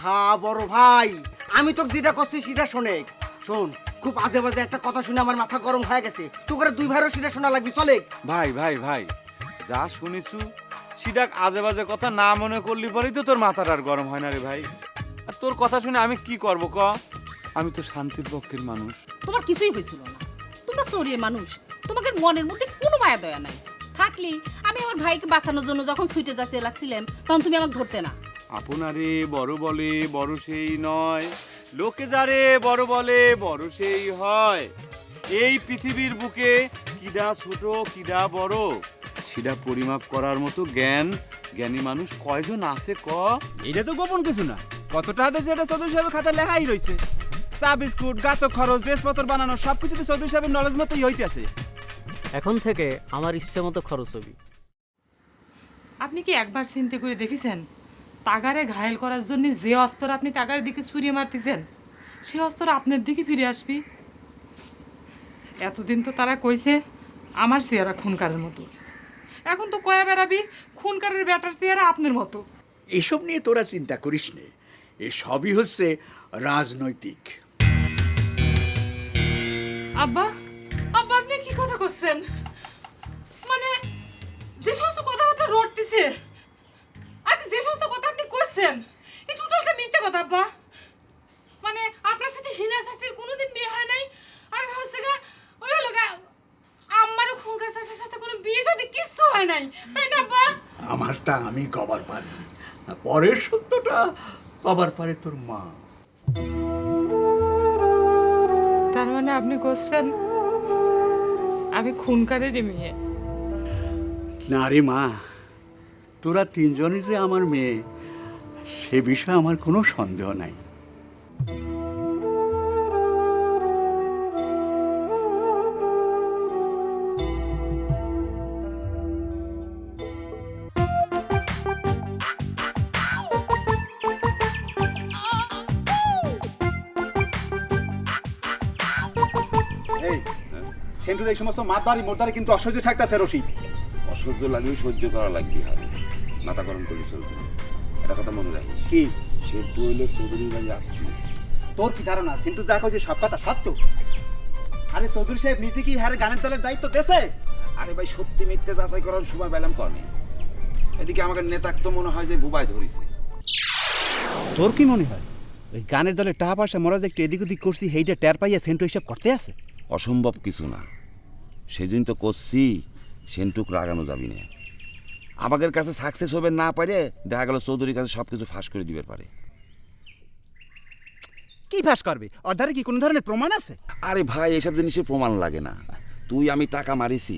আহা বড় ভাই। আমি তোকে যেটা করছি সেটা শোনে। শোন খুব আজে বাজে একটা কথা শুনে আমার মাথা গরম হয়ে গেছে। তো করে দুই ভাইরও সেটা শোনা লাগবে চলে। ভাই ভাই ভাই যা শুনিছু সিডাক আজে বাজে কথা না মনে করলি পরেই তো তোর মাথাটা আর গরম হয় না রে ভাই। আর তোর কথা শুনে আমি কি করব ক? আমি তো শান্তির পক্ষের মানুষ। তোমার কিছুই হয়েছিল না। তোমরা চোরের মানুষ। তোমাদের মনের মধ্যে কোনো মায়া দয়া নাই। থাকলি আমি আমার ভাইকে বাঁচানোর জন্য যখন ছুটে যেতে লাগছিলাম তখন তুমি আমাকে ধরতে না। আপনারে বড় বলে বড় সেই নয়। লোকে যারে বড় বলে বড় সেই হয়। এই পৃথিবীর বুকে কিডা ছোট কিডা বড় সেটা পরিমাপ করার মতো জ্ঞান জ্ঞানী মানুষ কয়জন আছে ক? এটা তো গোপন কিছু না। কত টাকা দিয়েছে এটা চৌধুরী সাহেবের খাতা লেখাই রয়েছে? চা বিস্কুট গাতক খরচ ড্রেসপত্র বানানো সবকিছু তো চৌধুরী সাহেবের নলেজ মতোই হইতেছে। এখন থেকে আমার ইচ্ছে মতো খরচ হবে। আপনি কি একবার চিন্তা করে দেখেছেন? তাগারে ঘায়েল করার জন্য যে অস্ত্র আপনি তাগারের দিকে ছুরিয়ে মারতেছেন সে অস্ত্র আপনার দিকে ফিরে আসবি? এতদিন তো তারা কইছে আমার চেহারা খুনকারের মতো। এখন তো কয়া বেড়াবি খুনকারের ব্যাটার চেহারা আপনার মতো। এসব নিয়ে তোরা চিন্তা করিস নে। এসবই হচ্ছে রাজনৈতিক। আব্বা আব্বা কি কথা করছেন মানে যে সমস্ত কথাবার্তা রটতেছে আর যে সমস্ত কথা আপনি কইছেন এই টোটালটা মিথ্যে কথা আব্বা। মানে আপনার সাথে হিনা শাসির কোনোদিন বিয়ে হয় নাই আর হচ্ছে গা ওই হলো গা আমারও খুনকার শাসের সাথে কোনো বিয়ে সাথে কিচ্ছু হয় নাই তাই না আব্বা? আমারটা আমি কবার পারি পরের সত্যটা কবার পারে তোর মা। তার মানে আপনি করছেন আমি খুনকারের মেয়ে। না রে মা, তোরা তিনজনই যে আমার মেয়ে, সে বিষয়ে আমার কোনো সন্দেহ নাই। এই সমস্ত মাতবাড়ি মোরদারি কিন্তু অসহ্য থাকতেছে রশিদ। অসহ্য লাগলেও সহ্য করা লাগবে হবে মাথা গরম করে চলবে। একটা কথা মনে রাখিস। কি? সে হইল চৌধুরী বাড়ি আত্মীয় তোর কি ধারণা? সেন্টু যা কইছে সব কথা সত্য? আরে চৌধুরী সাহেব নিজে কি হারে গানের দলের দায়িত্ব দেছে? আরে ভাই সত্যি মিথ্যে যাচাই করার সময় পেলাম কনে। এদিকে আমাকে নেতাক তো মনে হয় যে বুবাই ধরিছে। তোর কি মনে হয়? ওই গানের দলে টাকা পয়সা মরা যে একটু এদিক ওদিক করছি সেইটা টের পাইয়া সেন্টু হিসাব করতে আছে? অসম্ভব কিছু না। সেদিন তো করছি সেন্টুক রাগানো যাবি না। আমাদের কাছে সাকসেস হবে না পারে দেখা গেল চৌধুরীর কাছে সব কিছু ফাঁস করে দিবে পারে। কি ফাঁস করবে? অর্ধারে কি কোনো ধরনের প্রমাণ আছে? আরে ভাই এসব জিনিসের প্রমাণ লাগে না। তুই আমি টাকা মারিছি।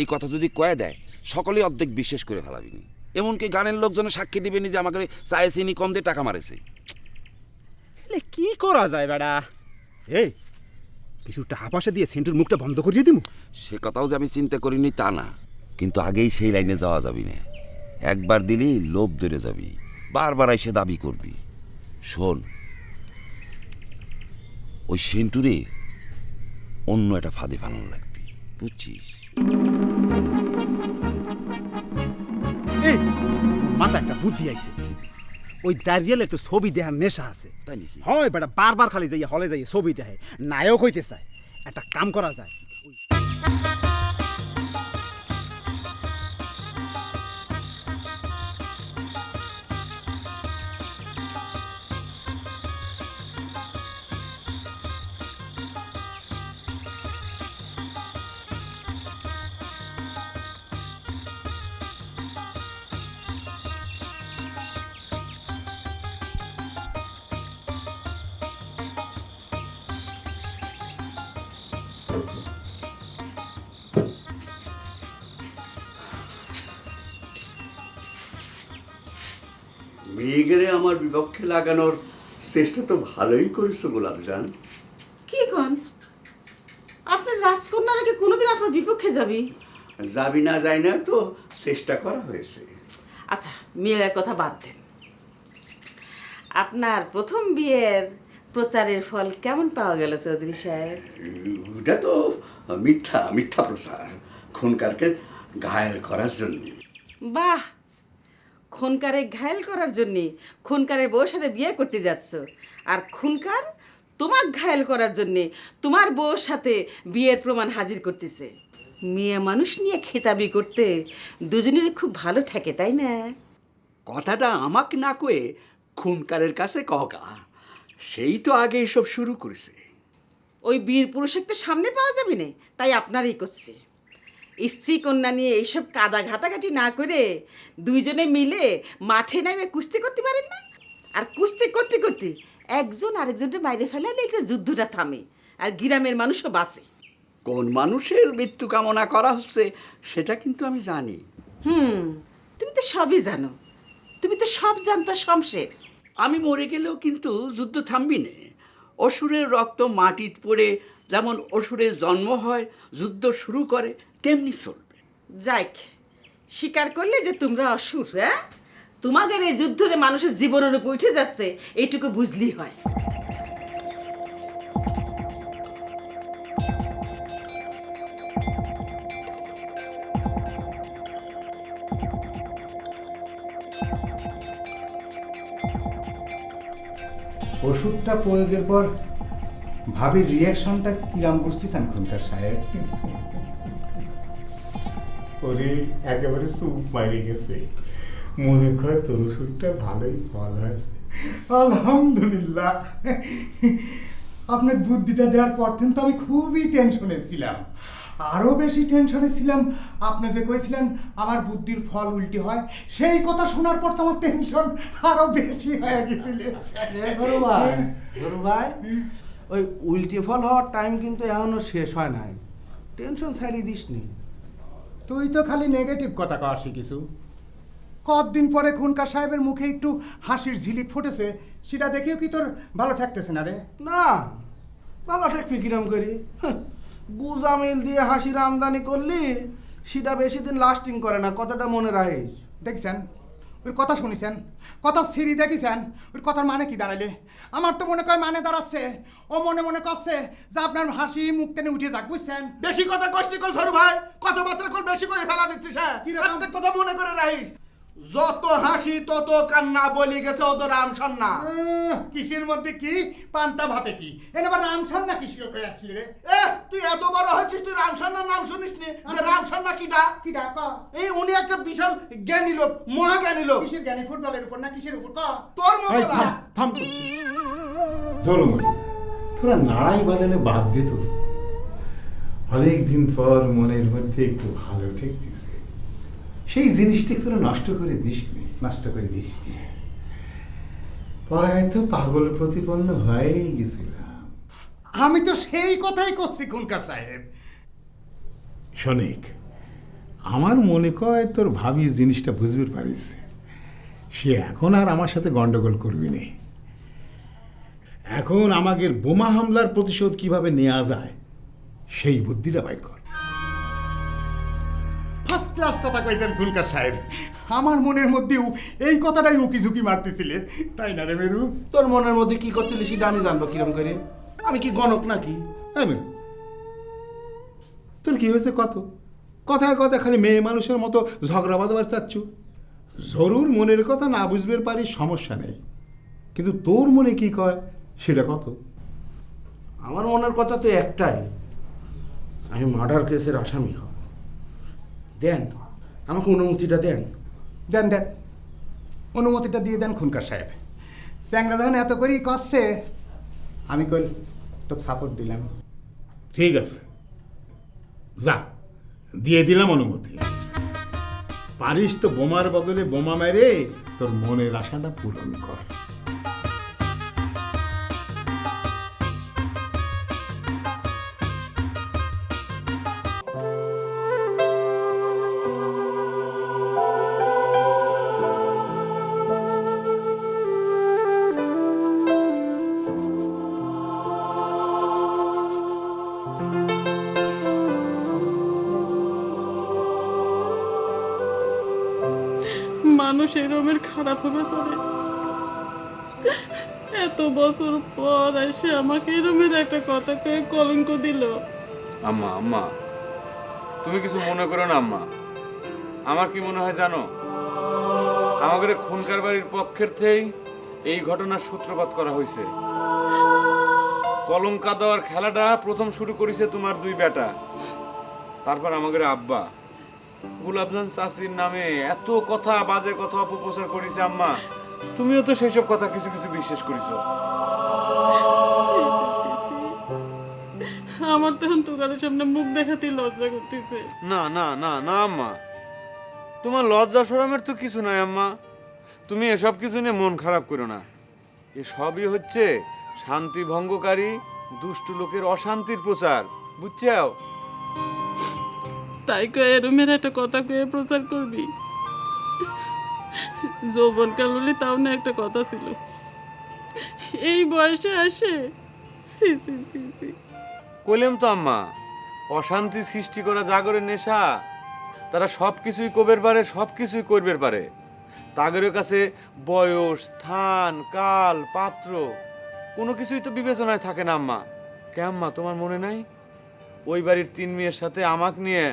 এই কথা যদি কয়ে দেয় সকলেই অর্ধেক বিশ্বাস করে ফেলাবিনি এমনকি গানের লোকজনের সাক্ষী দিবেনি যে আমাকে চায়ে চিনি কম দিয়ে টাকা মারেছে। কি করা যায় বেড়া? এই কিছু টাকা পয়সা দিয়ে সেন্টুর মুখটা বন্ধ করিয়ে দিব সে কথাও যে আমি চিন্তা করিনি তা না। কিন্তু আগেই সেই লাইনে যাওয়া যাবি না। একবার দিলেই লোভ ধরে যাবি। বারবার এসে দাবি করবি। শোন ওই সেন্টুরে অন্য একটা ফাঁদে ফালানো লাগবে। বুঝছিস? মাথা একটা বুদ্ধি আইছে। ওই দাঁড়িয়ে তো ছবি দেখার নেশা আছে। তাই নাকি? হয় বেটা বারবার খালি যাইয়া হলে যাইয়া ছবি দেখে। নায়ক হইতে চায়। একটা কাম করা যায়। মেয়েগেরে আমার বিপক্ষে লাগানোর চেষ্টা তো ভালোই করেছ গোলাপজান কি কন? আপনার রাজকন্যার নাকি কোনোদিন আপনার বিপক্ষে যাবি? যাবি না যাই না তো চেষ্টা করা হয়েছে। আচ্ছা মেয়ের কথা বাদ দেন। আপনার প্রথম বিয়ের প্রচারের ফল কেমন পাওয়া গেল চৌধুরী সাহেব? ওটা তো মিথ্যা মিথ্যা প্রচার। খুনকারকে ঘায়েল করার জন্য। বাহ! খুনকারে ঘায়েল করার জন্য খুনকারের বউর সাথে বিয়ে করতে যাচ্ছ। আর খুনকার তোমাক ঘায়েল করার জন্য তোমার বউর সাথে বিয়ের প্রমাণ হাজির করতেছে। মেয়ে মানুষ নিয়ে খেতাবি করতে দুজনেরই খুব ভালো ঠেকে তাই না? কথাটা আমাকে না কয়ে খুনকারের কাছে ককা সেই তো আগে এসব শুরু করেছে। ওই বীর পুরুষের তো সামনে পাওয়া যাবে না তাই আপনারই করছে। স্ত্রী কন্যা নিয়ে এইসব কাদা ঘাটাঘাটি না করে দুইজনে মিলে মাঠে নামে কুস্তি করতে পারেন না? আর কুস্তি করতে করতে একজন আরেকজনকে বাইরে ফেলালে তো যুদ্ধটা থামে আর গ্রামের মানুষও বাঁচে। কোন মানুষের মৃত্যু কামনা করা হচ্ছে সেটা কিন্তু আমি জানি। হুম তুমি তো সবই জানো। তুমি তো সব জানতা শমশের। আমি মরে গেলেও কিন্তু যুদ্ধ থামবি না অসুরের রক্ত মাটিত পড়ে, যেমন অসুরের জন্ম হয়, যুদ্ধ শুরু করে, তেমনি চলবে। যাই স্বীকার করলে যে তোমরা অসুর হ্যাঁ? তোমাদের এই যুদ্ধ যে মানুষের জীবনের উপর উঠে যাচ্ছে, এইটুকু বুঝলি হয়। ওষুধটা প্রয়োগের পর ভাবির রিয়াকশনটা কিরাম বুঝতেছেন খুনকার সাহেব? ওরে একেবারে সুপ মারি গেছে। মনে কর তোর ওষুধটা ভালোই ফল হয়েছে। আলহামদুলিল্লাহ। আপনার বুদ্ধিটা দেওয়ার পর থেকে তো আমি খুবই টেনশনে ছিলাম। আরও বেশি টেনশনে ছিলাম। আপনি যে কইছিলেন আমার বুদ্ধির ফল উল্টি হয় সেই কথা শোনার পর তো আমার টেনশন আরও বেশি হয়ে গেছিল। ধরু ভাই ধরু ভাই ওই উল্টি ফল হওয়ার টাইম কিন্তু এখনও শেষ হয় নাই। টেনশন ছাড়িয়ে দিস নি তুই তো খালি নেগেটিভ কথা কওয়া শিখিছু কতদিন পরে খুনকার সাহেবের মুখে একটু হাসির ঝিলিক ফুটেছে সেটা দেখেও কি তোর ভালো ঠেকতেছে না রে? না ভালো ঠেকবি কিরম করি? হ্যাঁ, গুজা মিল দিয়ে হাসির আমদানি করলি সেটা বেশি দিন লাস্টিং করে না কথাটা মনে রাখিস। দেখছেন? ওর কথা শুনিছেন? কথা সিরি দেখিছেন? ওর কথার মানে কি দাঁড়াইলে? আমার তো মনে করে মানে দাঁড়াচ্ছে। ও মনে মনে করছে যে আপনার হাসি মুখ টেনে উঠে যাক বুঝছেন? বেশি কথা কষ্টি কল ধরু ভাই কথাবার্তা কল বেশি করে ফেলা দিচ্ছিস হ্যাঁ? কথা মনে করে রাখিস। যত হাসি তত কান্না বলি গেছে ও তো রাম সন্না। কিসের মধ্যে কি? পান্তা ভাতে কি? এনে আবার রামছান না কিসের করে আসলি রে? এ তুই এত বড় হয়েছিস তুই রাম সন্ন্যার নাম শুনিস নি যে রাম সন্না কিটা কি? ডাক এই উনি একটা বিশাল জ্ঞানী লোক মহাজ্ঞানী লোক। কিসের জ্ঞানী? ফুটবলের উপর না কিসের উপর? ক? তোর মতো। থাম করছি জরুমনি তোরা নাড়াই বাজালে বাদ দে তো। অনেক দিন পর মনের মধ্যে একটু ভালো ঠেকতেছে। সেই জিনিসটি তোরা নষ্ট করে দিস নি নষ্ট করে দিস নি। পড়ায় তো পাগল প্রতিপন্ন হয়ে গেছিলাম। আমি তো সেই কথাই করছি খুনকার সাহেব। শোনিক আমার মনে কয় তোর ভাবি জিনিসটা বুঝবে পারিস। সে এখন আর আমার সাথে গন্ডগোল করবি না। এখন আমাদের বোমা হামলার প্রতিশোধ কীভাবে নেওয়া যায় সেই বুদ্ধিটা বাইর কর। ক্লাস কথা কইছেন খুলকার সাহেব। আমার মনের মধ্যেও এই কথাটাই উকি ঝুঁকি মারতেছিলে তাই না রে মেরু? তোর মনের মধ্যে কি করছিলি সেটা আমি জানব কিরম করে। আমি কি গণক নাকি? হ্যাঁ মেরু। তোর কি হয়েছে কত? কথায় কথা খালি মেয়ে মানুষের মতো ঝগড়া বাঁধাবার চাচ্ছু? জরুর মনের কথা না বুঝবে পারি সমস্যা নেই। কিন্তু তোর মনে কি কয় সেটা কত? আমার মনের কথা তো একটাই। আমি মার্ডার কেসের আসামি দেন আমাকে অনুমতিটা দেন। দেন দেন। অনুমতিটা দিয়ে দেন খুনকার সাহেব। স্যাংরা যখন এত করেই কষছে আমি কই তোকে সাপোর্ট দিলাম। ঠিক আছে। যা দিয়ে দিলাম অনুমতি। পারিস তো বোমার বদলে বোমা মেরে তোর মনের আশাটা পূরণ কর। এরমের খারাপ হবে পারে এত বছর পর এসে আমাকে এরমের একটা কথা কয়ে কলঙ্ক দিল। আম্মা আম্মা, তুমি কিছু মনে করো না, আম্মা। আমার কি মনে হয় জানো? আমাদের খুনকার বাড়ির পক্ষের থেকেই এই ঘটনার সূত্রপাত করা হয়েছে। কলঙ্কা দেওয়ার খেলাটা প্রথম শুরু করেছে তোমার দুই বেটা। তারপর আমাদের আব্বা। গুলাবজান চাষির নামে এত কথা বাজে কথা অপপ্রচার করেছে আম্মা। তুমিও তো সেসব কথা কিছু কিছু বিশ্বাস করেছ। আমার তখন তোকারের সামনে মুখ দেখাতেই লজ্জা করতেছে। না না না না আম্মা। তোমার লজ্জা সরমের তো কিছু নাই আম্মা। তুমি এসব কিছু নিয়ে মন খারাপ করো না। এ সবই হচ্ছে শান্তি ভঙ্গকারী দুষ্ট লোকের অশান্তির প্রচার। বুঝছ? তাই কয়ে এরমের একটা কথা কয়ে প্রচার করবি? যৌবন কাল হলে তাও না একটা কথা ছিল। এই বয়সে আসে? সি সি সি সি কইলাম তো আম্মা, অশান্তি সৃষ্টি করা জাগরের নেশা, তারা সব কিছুই কবের পারে সব কিছুই করবের পারে। তাগরের কাছে বয়স, স্থান, কাল, পাত্র, কোনো কিছুই তো বিবেচনায় থাকে না আম্মা। কে আম্মা, তোমার মনে নাই? ওই বাড়ির তিন মেয়ের সাথে আমাক নিয়ে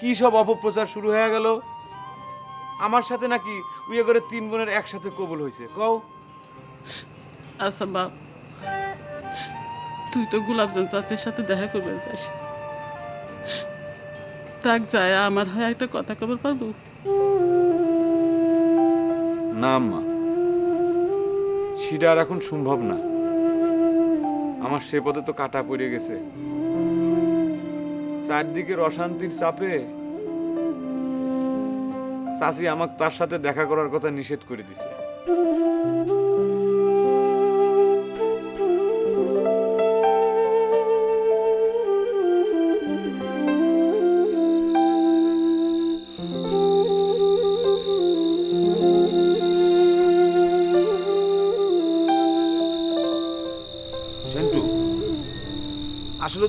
কি সব অপপ্রচার শুরু হয়ে গেল? আমার সাথে নাকি উইয়ে করে তিন বোনের একসাথে কবুল হয়েছে কও? আচ্ছা বাপ তুই তো গোলাপজান চাচির সাথে দেখা করবে যাস। তাক যায় আমার হয় একটা কথা খবর পারব? না মা। সেটা আর এখন সম্ভব না। আমার সে পথে তো কাটা পড়ে গেছে। চারদিকের অশান্তির চাপে চাচি আমাকে তার সাথে দেখা করার কথা নিষেধ করে দিছে।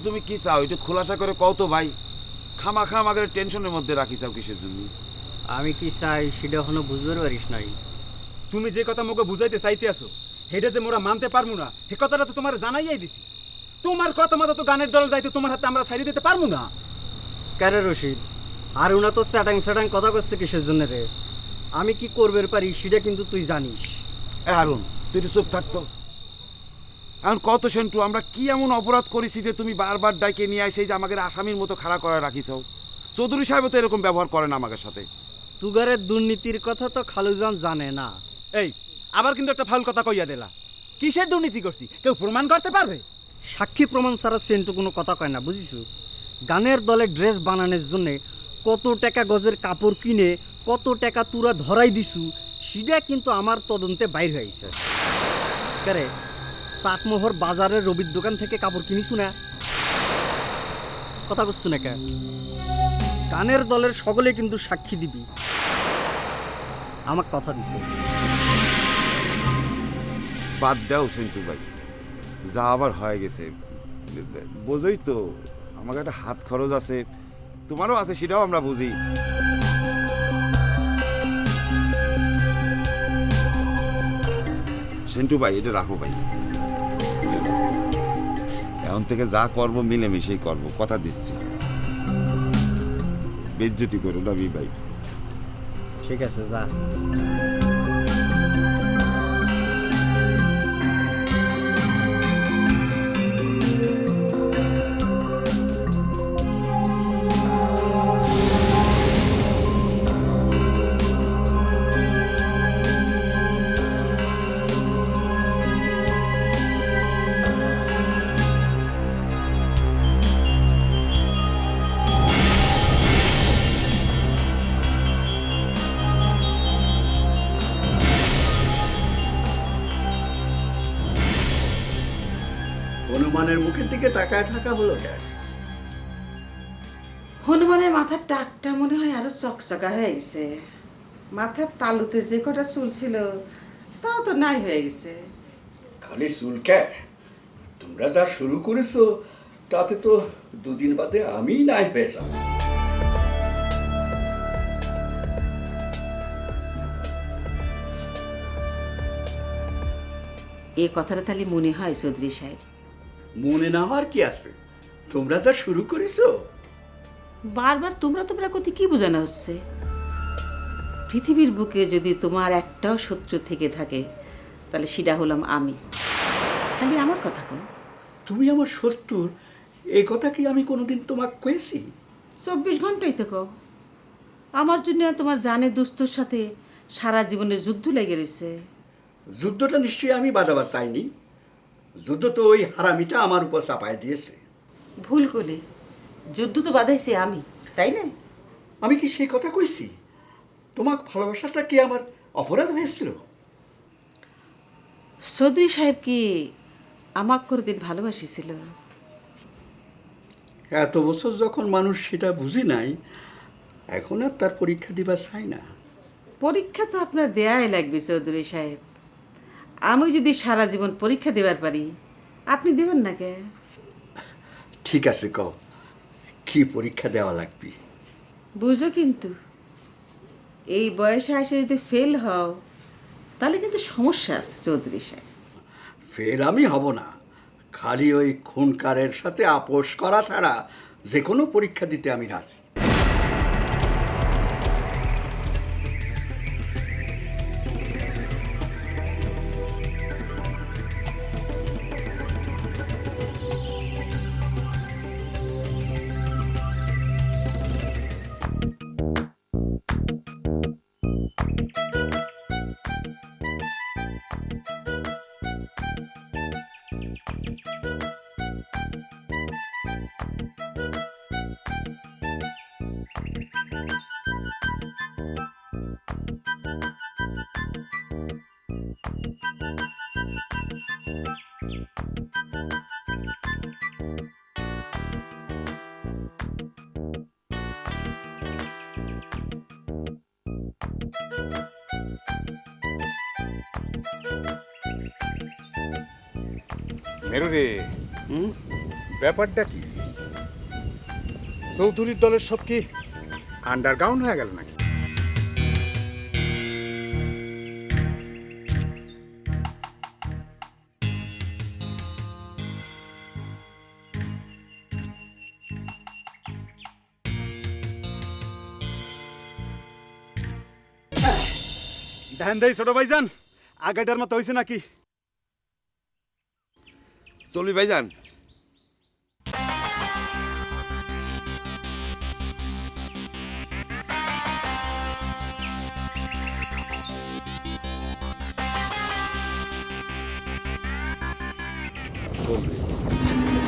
তুমি কি চাও? একটু খোলাসা করে কও তো ভাই। খামা খাম আমাদের টেনশনের মধ্যে রাখি চাও কিসের জন্য? আমি কি চাই সেটা এখনও বুঝতে পারিস নাই। তুমি যে কথা মোকে বুঝাইতে চাইতে আছো সেটা যে মোরা মানতে পারব না সে কথাটা তো তোমার জানাইয়াই দিছি। তোমার কথা মতো তো গানের দল দায়িত্ব তোমার হাতে আমরা ছাড়িয়ে দিতে পারব না। ক্যারে রশিদ আর উনা তো স্যাটাং স্যাটাং কথা করছে কিসের জন্য রে? আমি কি করবে পারি সেটা কিন্তু তুই জানিস। এ হারুন তুই চুপ থাকতো এখন কত সেন্টু আমরা কি এমন অপরাধ করেছি যে তুমি বারবার ডাইকে নিয়ে আসে যে আমাদের আসামির মতো খাড়া করে রাখিছ? চৌধুরী সাহেব তো এরকম ব্যবহার করেন আমাদের সাথে। তুগারের দুর্নীতির কথা তো খালুজান জানে না। এই আবার কিন্তু একটা ফাউল কথা কইয়া দিলা। কিসের দুর্নীতি করছি? কেউ প্রমাণ করতে পারবে? সাক্ষী প্রমাণ ছাড়া সেন্টু কোনো কথা কয় না বুঝিস গানের দলে ড্রেস বানানোর জন্যে কত টাকা গজের কাপড় কিনে কত টাকা তুরা ধরাই দিছু সেটা কিন্তু আমার তদন্তে বাইর হয়েছে কারে চাটমোহর বাজারের রবির দোকান থেকে কাপড় কিনিছু না কথা করছু না কে? গানের দলের সকলে কিন্তু সাক্ষী দিবি। আমার কথা দিছে। বাদ দাও সেন্টু ভাই। যা আবার হয়ে গেছে। বোঝোই তো আমার একটা হাত খরচ আছে। তোমারও আছে, সেটাও আমরা বুঝি। সেন্টু ভাই, এটা রাখো ভাই। এখন থেকে যা করব, মিলেমিশেই করব। কথা দিচ্ছি। বেজ্জতি করো না ভাই ঠিক আছে, যা। হনুমানের মুখের দিকে তাকায় থাকা হলো কেন হনুমানের মাথার টাকটা মনে হয় আরও চকচকা হয়ে গেছে। মাথার তালুতে যে কটা চুল ছিল তাও তো নাই হয়ে গেছে। খালি চুলকে তোমরা যা শুরু করেছ তাতে তো দুদিন বাদে আমি নাই হয়ে যাব। এ কথাটা তাহলে মনে হয় চৌধুরী সাহেব। মনে না হওয়ার কি আছে? তোমরা যা শুরু করেছ। বারবার তোমরা তোমরা করতে কি বোঝানো হচ্ছে? পৃথিবীর বুকে যদি তোমার একটাও শত্রু থেকে থাকে তাহলে সেটা হলাম আমি। খালি আমার কথা কও। তুমি আমার শত্রুর এই কথা কি আমি কোনোদিন তোমাকে কয়েছি? চব্বিশ ঘন্টাই তো কও। আমার জন্য তোমার জানে দুস্তর সাথে সারা জীবনের যুদ্ধ লেগে রয়েছে। যুদ্ধটা নিশ্চয়ই আমি বাজাবার চাইনি। যুদ্ধ তো ওই হারামিটা আমার উপর চাপায় দিয়েছে। ভুল করে যুদ্ধ তো বাধাইছি আমি তাই না? আমি কি সেই কথা কইছি? তোমার ভালোবাসাটা কি আমার অপরাধ হয়েছিল? সদুই সাহেব কি আমাক কোনোদিন ভালোবাসিছিল? এত বছর যখন মানুষ সেটা বুঝি নাই এখন আর তার পরীক্ষা দিবার চাই না। পরীক্ষা তো আপনার দেয়াই লাগবে চৌধুরী সাহেব। আমি যদি সারা জীবন পরীক্ষা দেবার পারি আপনি দেবেন না কে? ঠিক আছে কও। কি পরীক্ষা দেওয়া লাগবে? বুঝো কিন্তু। এই বয়সে এসে যদি ফেল হও তাহলে কিন্তু সমস্যা আছে চৌধুরী সাহেব ফের আমি হব না। খালি ওই খুনকারের সাথে আপোষ করা ছাড়া যে কোনো পরীক্ষা দিতে আমি রাজি। মেরু রে ব্যাপারটা কি? চৌধুরীর দলের সব কি আন্ডারগ্রাউন্ড হয়ে গেল নাকি? ধ্যান দেই ছোট ভাইজান আগেটার মতো হয়েছে নাকি? চলবি ভাইজান। তোরে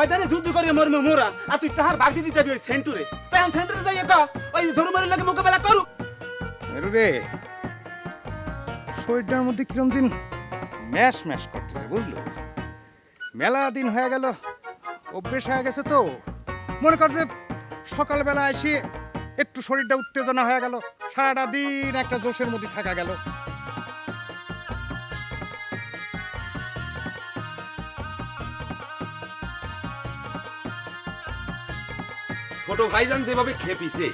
ময়দানে যুদ্ধ করিয়া মরমে মোরা, আর তুই তাহার ভাগ দিতে যাবি ওই সেন্টুরে। তাই আমি সেন্টুরে যাই ক, ওই জরুমারি লাগে মোকাবেলা করু মেরু রে শরীরটার মধ্যে কিরম দিন ম্যাশ ম্যাশ করতেছে, বুঝলো? মেলা দিন হয়ে গেল, অভ্যেস হয়ে গেছে তো। মনে কর যে সকালবেলা এসে একটু শরীরটা উত্তেজনা হয়ে গেল, সারাটা দিন একটা জোশের মধ্যে থাকা গেল। ছোট ভাইজান যেভাবে খেপিছে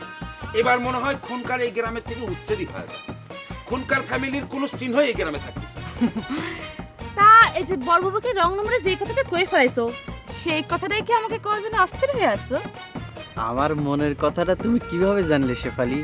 এবার মনে হয় খুনকার এই গ্রামের থেকে উচ্ছেদই হয়ে যায়। খুনকার ফ্যামিলির কোনো চিহ্নই এই গ্রামে থাকতেছে। তা এই যে বড়বাবুকে রং নম্বরে যে কথাটা কই ফেলাইছো সেই কথাটাই কি আমাকে কয় যেন অস্থির হয়ে আছো? আমার মনের কথাটা তুমি কীভাবে জানলে শেফালি?